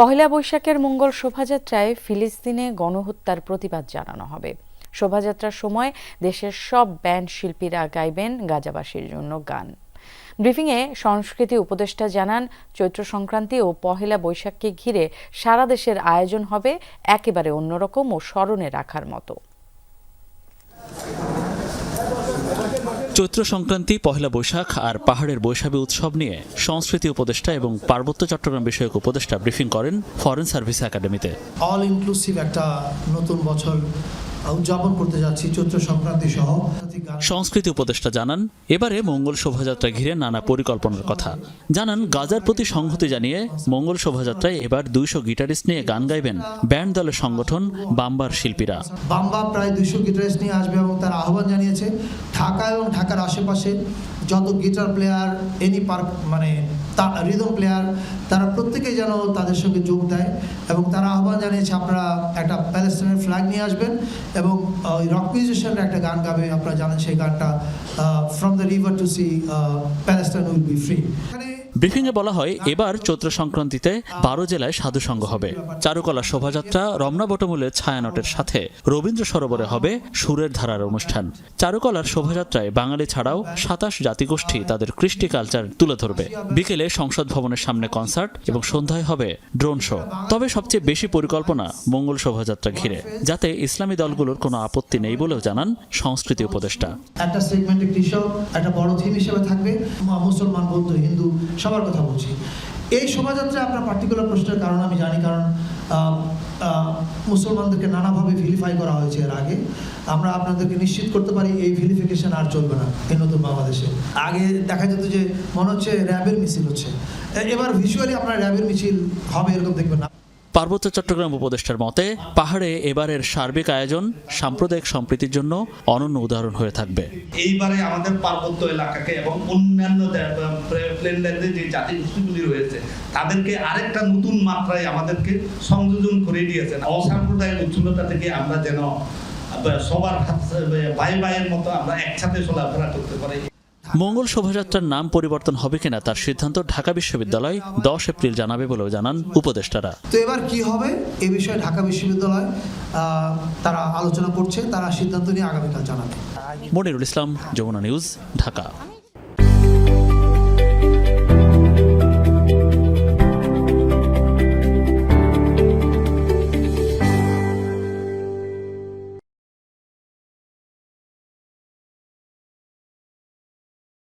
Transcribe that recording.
পহেলা বৈশাখের মঙ্গল শোভাযাত্রায় ফিলিস্তিনে গণহত্যার প্রতিবাদ জানানো হবে। শোভাযাত্রার সময় দেশের সব ব্যান্ড শিল্পীরা গাইবেন গাজাবাসীর জন্য গান। ব্রিফিংয়ে সংস্কৃতি উপদেষ্টা জানান, চৈত্র সংক্রান্তি ও পহেলা বৈশাখকে ঘিরে সারা দেশের আয়োজন হবে একেবারে অন্যরকম ও স্মরণে রাখার মতো। চৈত্র সংক্রান্তি, পহেলা বৈশাখ আর পাহাড়ের বৈশাখী উৎসব নিয়ে সংস্কৃতি উপদেষ্টা এবং পার্বত্য চট্টগ্রাম বিষয়ক উপদেষ্টা ব্রিফিং করেন ফরেন সার্ভিস একাডেমিতে। অল ইনক্লুসিভ একটা নতুন বছর উদযাপন করতে যাচ্ছি চৈত্র সংক্রান্তি সহ। সংস্কৃতি উপদেষ্টা জানান এবারে মঙ্গল শোভাযাত্রা ঘিরে নানা পরিকল্পনার কথা। জানান গাজার প্রতি সংহতি জানিয়ে মঙ্গল শোভাযাত্রায় এবার দুইশো গিটারিস্ট নিয়ে গান গাইবেন ব্যান্ড দলের সংগঠন বাম্বার শিল্পীরা। বাম্বা প্রায় দুইশো গিটারিস্ট নিয়ে আসবে এবং তার আহ্বান জানিয়েছে ঢাকা এবং ঢাকার আশেপাশে যত গিটার প্লেয়ার এনি পার্ক মানে রিদম প্লেয়ার তারা প্রত্যেকেই যেন তাদের সঙ্গে যোগ দেয় এবং তারা আহ্বান জানিয়েছে, আপনারা একটা প্যালেস্টাইনের ফ্ল্যাগ নিয়ে আসবেন এবং ওই রক মিউজিশিয়ানরা একটা গান গাবে, আপনারা জানেন সেই গানটা from the river to sea Palestine will be free এখানে ব্রিফিংয়ে বলা হয়, এবার চৈত্র সংক্রান্তিতে বারো জেলায় সাধু সাধুসঙ্গ হবে। চারুকলা শোভাযাত্রা রমনা বটমূলের ছায়ানটের সাথে। রবীন্দ্র সরোবরে হবে সুরের ধারার অনুষ্ঠান। চারুকলার শোভাযাত্রায় বাঙালি ছাড়াও সাতাশ জাতিগোষ্ঠী তাদের কৃষ্টি কালচার তুলে ধরবে। বিকেলে সংসদ ভবনের সামনে কনসার্ট এবং সন্ধ্যায় হবে ড্রোন শো। তবে সবচেয়ে বেশি পরিকল্পনা মঙ্গল শোভাযাত্রা ঘিরে, যাতে ইসলামী দলগুলোর কোনো আপত্তি নেই বলেও জানান সংস্কৃতি উপদেষ্টা। একটা সেগমেন্টে কৃষক একটা বড় থিম হিসেবে থাকবে। মুসলমান, বৌদ্ধ, হিন্দু সবার কথা বলছি। এই শোভাযাত্রায় আপনার পার্টিকুলার প্রশ্নের কারণ আমি জানি, কারণ মুসলমানদেরকে নানাভাবে ভিলিফাই করা হয়েছে এর আগে। আমরা আপনাদেরকে নিশ্চিত করতে পারি এই ভিলিফিকেশন আর চলবে না এই নতুন বাংলাদেশে। আগে দেখা যেত যে মনে হচ্ছে র্যাবের মিছিল হচ্ছে। এবার ভিজুয়ালি আপনার র্যাবের মিছিল হবে এরকম দেখবেন না। পার্বত্য চট্টগ্রাম উপদেষ্টার মতে, পাহাড়ে এবারের সার্বিক আয়োজন সাম্প্রদায়িক সম্প্রীতির জন্য অনন্য উদাহরণ হয়ে থাকবে। এইবারে আমাদের পার্বত্য এলাকাকে এবং অন্যান্য যে জাতিগোষ্ঠীগুলি রয়েছে, তাদেরকে আরেকটা নতুন মাত্রায় আমাদেরকে সংযোজন করে দিয়েছেন অসাম্প্রদায়িক উচ্ছলতা থেকে আমরা যেন সবার ভাই ভাইয়ের মতো আমরা একসাথে চলাফেরা করতে পারি। মঙ্গল শোভাযাত্রার নাম পরিবর্তন হবে কিনা তার সিদ্ধান্ত ঢাকা বিশ্ববিদ্যালয় দশ এপ্রিল জানাবে বলেও জানান উপদেষ্টারা। তো এবার কি হবে? এ বিষয়ে ঢাকা বিশ্ববিদ্যালয় তারা আলোচনা করছে তারা সিদ্ধান্ত নিয়ে আগামীকাল জানাবে। মনিরুল ইসলাম যমুনা নিউজ ঢাকা।